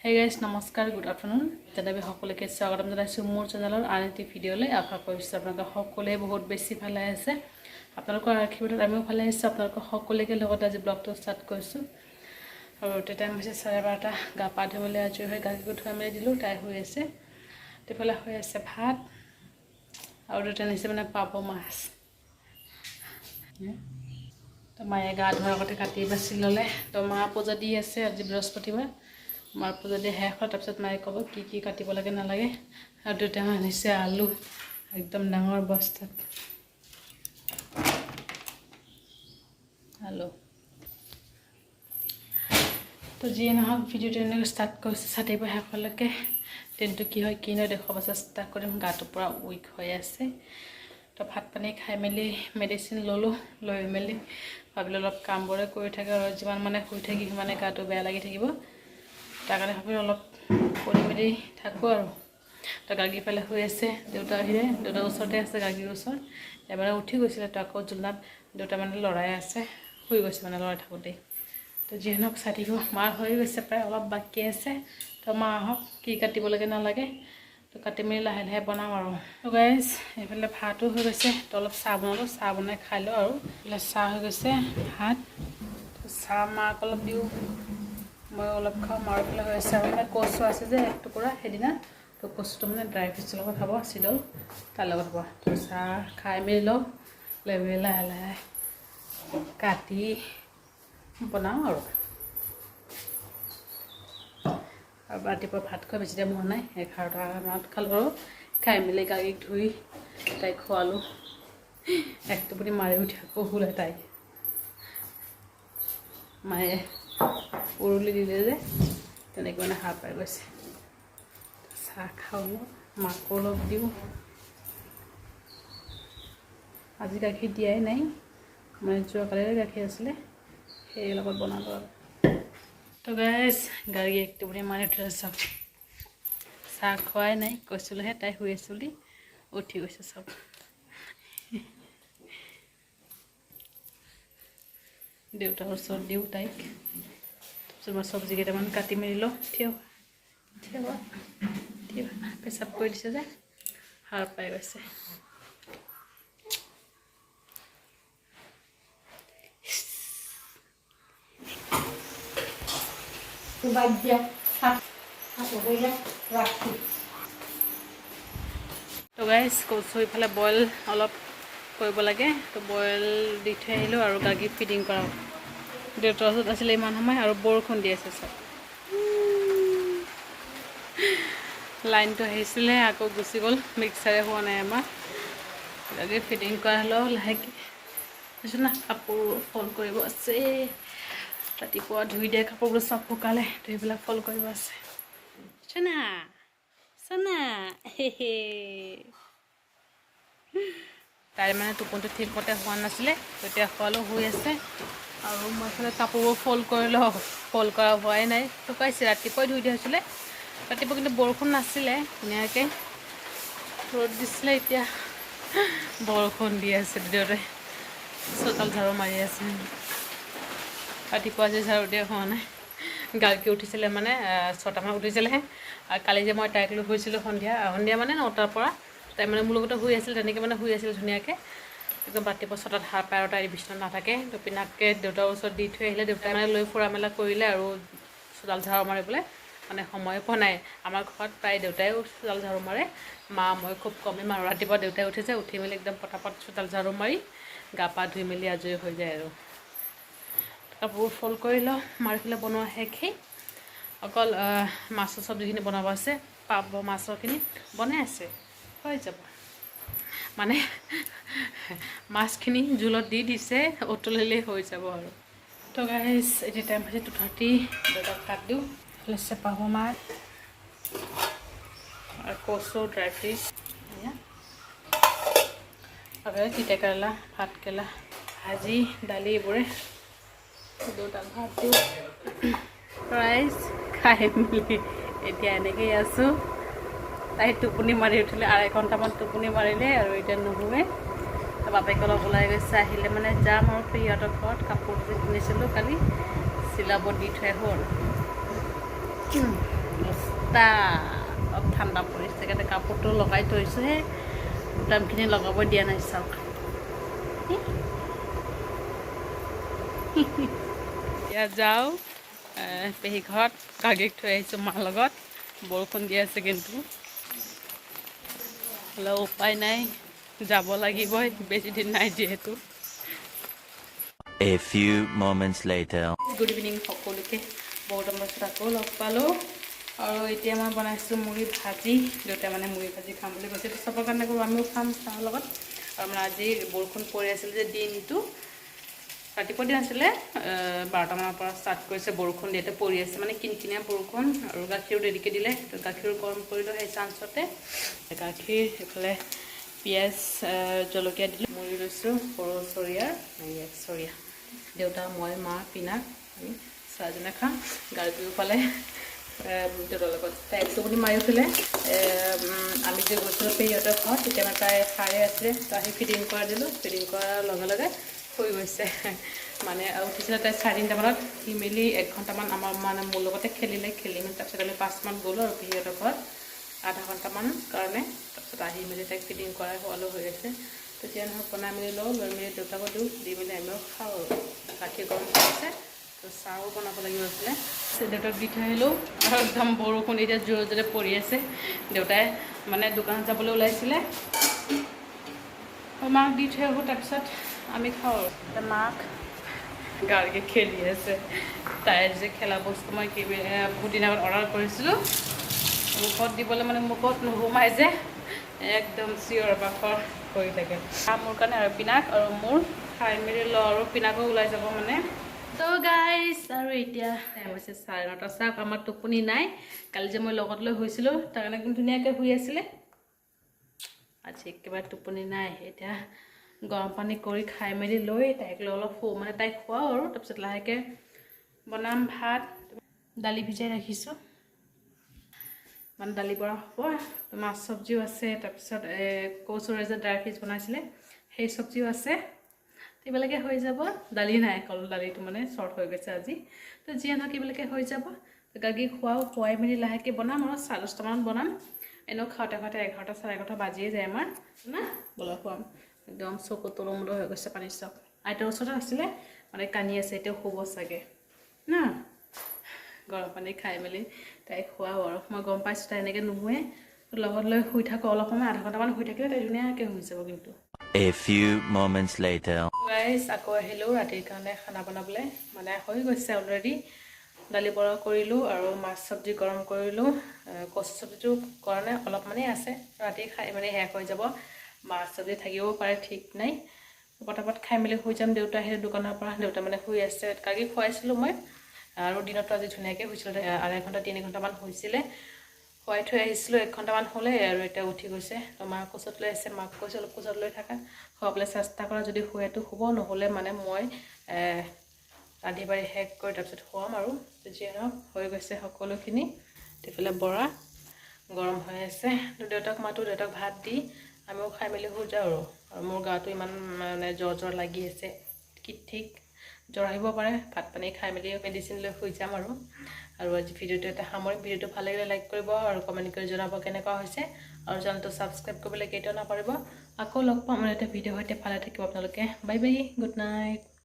Hey guys নমস্কাৰ good afternoon যেনেকৈ সকলোকে স্বাগতম জনাইছোঁ মোৰ চেনেলৰ আন এটি ভিডিঅ'লৈ আশা কৰিছোঁ আপোনালোকে সকলোৱে বহুত বেছি ভালে আছে আপোনালোকৰ আশীৰ্বাদত আমিও ভালে আছোঁ আপোনালোকৰ সকলোকে লগত আজি ব্লগটো ষ্টাৰ্ট কৰিছোঁ আৰু তেতিয়া হৈছে চাৰে বাৰটা গা পা ধুবলৈ আজৰি হৈ গাখীৰ ধুৱাই মেলি দিলোঁ তাই শুই আছে তেফালে হৈ আছে ভাত আৰু দুটা নিছে মানে পাব মাছ তো মায়ে গা ধোৱাৰ আগতে কাটি বাচি ল'লে তো মা পূজা দি আছে আজি বৃহস্পতিবাৰ মাৰ পূজা দি শেষ হয় তাৰপিছত মায়ে ক'ব কি কি কাটিব লাগে নালাগে? আৰু দেউতাই আনিছে আলু একদম ডাঙৰ বস্তাত। আলু। তো যিয়ে নহওক ভিডিঅ'টো এনেকৈ ষ্টাৰ্ট কৰিছোঁ পৰা শেষলৈকে। দিনটো কি হয় কি নহয় দেখুৱাব চেষ্টা কৰিম। গাটোৰ পৰা উইক হৈ আছে। তো ভাত পানী খাই মেলি মেডিচিন ল'লোঁ লৈ মেলি। ভাবিলোঁ অলপ কামবোৰে কৰি থাকে আৰু যিমান মানে শুই থাকি সিমানে গাটো বেয়া লাগি থাকিব। তাৰ কাৰণে ভাবিলোঁ অলপ কৰি মেলি থাকোঁ আৰু। তো গাগী ফালে শুই আছে, দেউতা আহিলে দেউতাৰ ওচৰতে আছে গাগীৰ ওচৰত। এবাৰে উঠি গৈছিলে, তো আকৌ জোলনাত দেউতা মানে লৰাই আছে, শুই গৈছে মানে লৰাই থাকোঁতেই। তো যিহেতু চাই থাকিব, মাৰ হৈ গৈছে প্ৰায়, অলপ বাকী আছে। তো মা আহক কি কাটিব নালাগে, তো কাটি মেলি লাহে লাহে বনাম আৰু। তো গাইজ এইফালে ভাতো হৈ গৈছে, তো অলপ চাহ বনালোঁ, চাহ বনাই খাই লওঁ আৰু। এইফালে চাহ হৈ গৈছে, ভাত। চাহ মাক অলপ দিওঁ। মই অলপ খাওঁ, মাৰ ফালে হৈ আছে। আৰু মানে কচু আছে যে এক টুকুৰা সেইদিনা তো কচুটো মানে ড্ৰাই ফ্ৰুটছৰ লগত খাব চিডল তাৰ লগত হ'ব তো চাহ খাই মেলি লওঁ, লৈ মেলি লাহে লাহে কাটি বনাওঁ আৰু। আৰু ৰাতিপুৱা ভাত খোৱা বেছি টাইম হোৱা নাই, এঘাৰটা মানত খালোঁ আৰু। খাই মেলি গাড়ীক ধুই তাইক খোৱালোঁ। এক টোপনি মাৰি উঠি আকৌ শুলে তাই। মায়ে উৰুলি দিলে যে তেনেকৈ সাৰ পাই গৈছে। চাহ খাওঁ মাকো অলপ দিওঁ। আজি গাখীৰ দিয়াই নাই মানে যোৱাকালিৰে গাখীৰ আছিলে সেই লগত আৰু। তো গাইজ গাড়ী এক টোপনি মাৰি উঠিলে চব। চাহ খোৱাই নাই কৈছিলোঁহে তাই শুই আছোঁ বুলি উঠি গৈছে চব। দেউতাৰ ওচৰত দিওঁ তাইক। মই চব্জি কেইটামান কাটি মেলি লওঁ থিয় থিয় থিয় পেচাব কৰি দিছে যে সাৰ পাই গৈছে. তো গাইজ কচু ইফালে বইল অলপ কৰিব লাগে। তো বইল দি থৈ আহিলোঁ আৰু গাখীৰ ফিডিং কৰাওঁ দেউতাৰ ওচৰত আছিলে ইমান সময় আৰু বৰষুণ দি আছে চব। লাইনটো আহিছিলে আকৌ গুচি গ'ল মিক্সাৰে হোৱা নাই আমাৰ। ফিডিং কৰা হ'লেও লাহেকৈ। কৈছোঁ না কাপোৰ ফল কৰিব আছে। ৰাতিপুৱা ধুই দিয়া কাপোৰবোৰ চব শুকালে তো সেইবিলাক ফল কৰিব আছে। চনা চনা হে হে। তাইৰ মানে টোপনিটো ঠিক মতে হোৱা নাছিলে তেতিয়া খোৱালেও শুই আছে। আৰু মই এইফালে কাপোৰবোৰ ফল্ড কৰি লওঁ ফল্ড কৰা হোৱাই নাই। শুকাইছে, ৰাতিপুৱাই ধুই দিয়া হৈছিলে। ৰাতিপুৱা কিন্তু বৰষুণ নাছিলে, ধুনীয়াকৈ ৰ'দ দিছিলে এতিয়া। বৰষুণ দি আছে ভিডিঅ'তে চোতাল ঝাৰু মাৰি আছে। ৰাতিপুৱা আজি ঝাৰু দিয়া হোৱা নাই। গাড়ী উঠিছিলে মানে ছটামান উঠিছিলেহে। আৰু কালি যে মই তাইক লৈ শুইছিলোঁ সন্ধিয়া সন্ধিয়া মানে নটাৰ পৰা তাই মানে মোৰ লগতে শুই আছিল তেনেকৈ মানে শুই আছিল ধুনীয়াকৈ। একদম ৰাতিপুৱা ছটাত পায় আৰু তাইৰ বিচনাত নাথাকে। তো পিনাককৈ দেউতাৰ ওচৰত দি থৈ আহিলে। দেউতাই মানে লৈ ফুৰা মেলা কৰিলে আৰু চোতাল ঝাৰু মাৰিবলৈ। মানে সময় পোৱা নাই। আমাৰ ঘৰত প্ৰায় দেউতাইও চোতাল ঝাৰু মাৰে। মা মই খুব কমেই মাৰোঁ। ৰাতিপুৱা দেউতাই উঠিছে উঠি মেলি একদম পটাপট চোতাল ঝাৰু মাৰি গা পা ধুই মেলি আজৰি হৈ যায় আৰু। কাপোৰ ফল্ড কৰি লওঁ মাৰি পেলাই বনোৱা শেষেই। অকল মাছৰ চব্জিখিনি বনাব আছে। পাব মাছৰখিনি বনাই আছে। হৈ যাব। মানে মাছখিনি জোলত দি দিছে উতলিলেই হৈ যাব আৰু। তো গাইজ এতিয়া টাইম হৈছে টু থাৰ্টি দেউতাক কাট দিওঁ। এইফালে চেপা মাছ। আৰু কচু ড্ৰাই ফ্ৰিজ আৰু তিতা কেৰেলা ভাত কেৰেলা ভাজি দালি এইবোৰে। দুটাক ভাত দিওঁ। ৰাইচ খাই মেলি এতিয়া এনেকেই আছোঁ। তাই টোপনি মাৰি উঠিলে আঢ়ৈ ঘণ্টামান টোপনি মাৰিলে আৰু এতিয়া নুশুৱে। বাপেকে অলপ ওলাই গৈছে আহিলে মানে যাম আৰু পেহীহঁতৰ ঘৰত কাপোৰ যে কিনিছিলোঁ কালি চিলাব দি থৈ হ'ল। অলপ ঠাণ্ডা পৰিছে সেইকাৰণে কাপোৰটো লগাই থৈছোঁহে। বুটামখিনি লগাব দিয়া নাই চাওক। এতিয়া যাওঁ পেহী ঘৰত কাগীক থৈ আহিছোঁ মাৰ লগত। বৰষুণ দি আছে কিন্তু। হ'লেও উপায় নাই যাব লাগিবই বেছি দিন নাই যিহেতু। A few moments later. Good evening সকলোকে বহুত দিনৰ পাছত আকৌ লগ পালোঁ। আৰু এতিয়া মই বনাইছোঁ মুড়ি ভাজি দেউতাই মানে মুড়ি ভাজি খাম বুলি কৈছে। চবৰ কাৰণে কৰোঁ আমিও খাম চাহৰ লগত। আৰু মানে আজি বৰষুণ পৰি আছিল যে দিনটো। ৰাতিপুৱা দিন আছিলে বাৰটামানৰ পৰা ষ্টাৰ্ট কৰিছে বৰষুণ দিয়াতে, পৰি আছে। মানে কিনকিনীয়া বৰষুণ আৰু গাখীৰো দেৰিকৈ দিলে, তো গাখীৰো গৰম কৰিলোঁ সেই চান্সতে। গাখীৰ এইফালে পিঁয়াজ জলকীয়া দিলোঁ মুড়ি লৈছোঁ, সৰু চৰিয়াৰ এই এক চৰিয়া। দেউতা, মই, মা পিনাক আমি চাহজনে খাম। গাৰ দুয়োফালে দেউতাৰ লগত। তাই এক চুপনি মাৰি আমি যে গৈছিলোঁ পেহীহঁতৰ ঘৰত, তেতিয়া মানে তাই সাৰে আছিলে। তো আহি ফিটিং কৰা দিলোঁ। ফিটিং কৰাৰ লগে লগে শুই গৈছে। মানে উঠিছিলে তাই চাৰে তিনিটামানত সি মেলি এক ঘণ্টামান আমাৰ মানে মোৰ লগতে খেলিলে, খেলি মেলি তাৰপিছত আমি পাঁচমান গ'লোঁ আৰু পেহীহঁতৰ ঘৰত। আধা ঘণ্টামান কাৰণে তাৰপিছত আহি মেলি তাইক ফিটিং কৰাই খোৱালো হৈ আছে। তেতিয়া নহয়, বনাই মেলি লওঁ, লৈ মেলি দেউতাকো দিওঁ, দি মেলি আমিও খাওঁ আৰু। গাখীৰ গৰম কৰিছে তো চাহো বনাব লাগিব আছিলে দেউতাক দি থৈ আহিলোঁ। আৰু একদম বৰষুণ এতিয়া জোৰে জোৰে পৰি আছে। দেউতাই মানে দোকানত যাবলৈ ওলাইছিলে। মাক দি থৈ আহোঁ তাৰপিছত। আমি খাওঁ। এতিয়া মাক খেলি আছে তাইৰ যে খেলা বস্তু মই বহুত দিন আগত অৰ্ডাৰ কৰিছিলোঁ। মুখত দিবলৈ মানে মুখত নোসোমাই যে একদম চিঞৰ বাখৰ কৰি থাকে। মোৰ কাৰণে আৰু পিনাক আৰু মোৰ খাই মেলি লওঁ আৰু পিনাকো ওলাই যাব মানে। ত' গাইজ আৰু এতিয়া টাইম হৈছে চাৰে নটা। চাওক আমাৰ টোপনি নাই। কালি যে মই লগত লৈ শুইছিলোঁ তাৰ কাৰণে ধুনীয়াকৈ শুই আছিলে। আজি একেবাৰে টোপনি নাই। এতিয়া গৰম পানী কৰি খাই মেলি লৈ তাইক লৈ অলপ শু মানে তাইক খুৱাওঁ আৰু। তাৰপিছত লাহেকৈ বনাম ভাত। দালি ভিজাই ৰাখিছোঁ। মানে দালি বৰা হ'ব। মাছ চব্জিও আছে। তাৰপিছত কচুৰে যে ড্ৰাই ফিছ বনাইছিলে। সেই চব্জিও আছে। এইবিলাকে হৈ যাব। দালি নাই অকল দালিটো মানে শ্বৰ্ট হৈ গৈছে আজি। তো যিয়ে নহওক এইবিলাকে হৈ যাব। গাগী খোৱাও খুৱাই মেলি লাহেকৈ বনাম আৰু চাৰে দহটামানত বনাম। এনেও খাওঁতে খাওঁতে এঘাৰটা চাৰে এঘাৰটা বাজিয়ে যায় আমাৰ। না বলা খুৱাম। একদম চকু তলমূল হৈ গৈছে পানী চক আইতাৰ ওচৰতে আছিলে মানে কান্দি আছে এতিয়া শুব চাগে। না? গৰম পানী খাই মেলি তাইক খুৱাওঁ আৰু। মই গম পাইছোঁ তাই এনেকৈ নুশুৱে। লগত লৈ শুই থাকোঁ অলপ সময় আধা ঘণ্টামান শুই থাকিলে তাই ধুনীয়াকৈ শুই যাব কিন্তু। A few moments later. Guys আকৌ আহিলোঁ ৰাতিৰ কাৰণে খানা বনাবলৈ। মানে হৈ গৈছে অলৰেডি দালি বৰা কৰিলোঁ আৰু মাছ চব্জি গৰম কৰিলোঁ। কচু চব্জিটো কৰা নাই অলপমানেই আছে। ৰাতি খাই মানে শেষ হৈ যাব। মাছ চব্জি থাকিবও পাৰে ঠিক নাই। পটাপট খাই মেলি শুই যাম দেউতা আহিলে দোকানৰ পৰা। দেউতা মানে শুই আছে কালি খুৱাইছিলোঁ মই। আৰু দিনতো আজি ধুনীয়াকৈ শুইছিলোঁ আঢ়ৈ ঘণ্টা তিনি ঘণ্টামান শুইছিলে। খুৱাই থৈ আহিছিলোঁ এক ঘণ্টামান হ'লে আৰু এতিয়া উঠি গৈছে। তো মাক কোচত লৈ আছে মাক কৈছোঁ অলপ কোচত লৈ থাকা। খুৱাবলৈ চেষ্টা কৰা যদি শুৱেতো শুব নহ'লে মানে মই ৰান্ধি বাঢ়ি শেষ কৰি তাৰপিছত খুৱাম আৰু। যিয়ে নহওক হৈ গৈছে সকলোখিনি। এইফালে বৰা গৰম হৈ আছে। দেউতাক মাতো দেউতাক ভাত দি আমিও খাই মেলি শুই যাওঁ আৰু। আৰু মোৰ গাটো ইমান মানে জ্বৰ জ্বৰ লাগি আছে। কি ঠিক? জ্বৰ আহিব পাৰে, ভাত পানী খাই মেলি মেডিচিন লৈ শুই যাম আৰু। আৰু আজি ভিডিঅ'টো এটা সামৰিম ভিডিঅ'টো ভালো লাগিলে লাইক কৰিব আৰু কমেণ্ট কৰি জনাব কেনেকুৱা হৈছে। আৰু চেনেলটো ছাবস্ক্ৰাইব কৰিবলৈ কেতিয়াও নাপাৰিব আকৌ লগ পাম আৰু এটা ভিডিঅ'ৰ সৈতে। ভালে থাকিব আপোনালোকে। Bye bye good night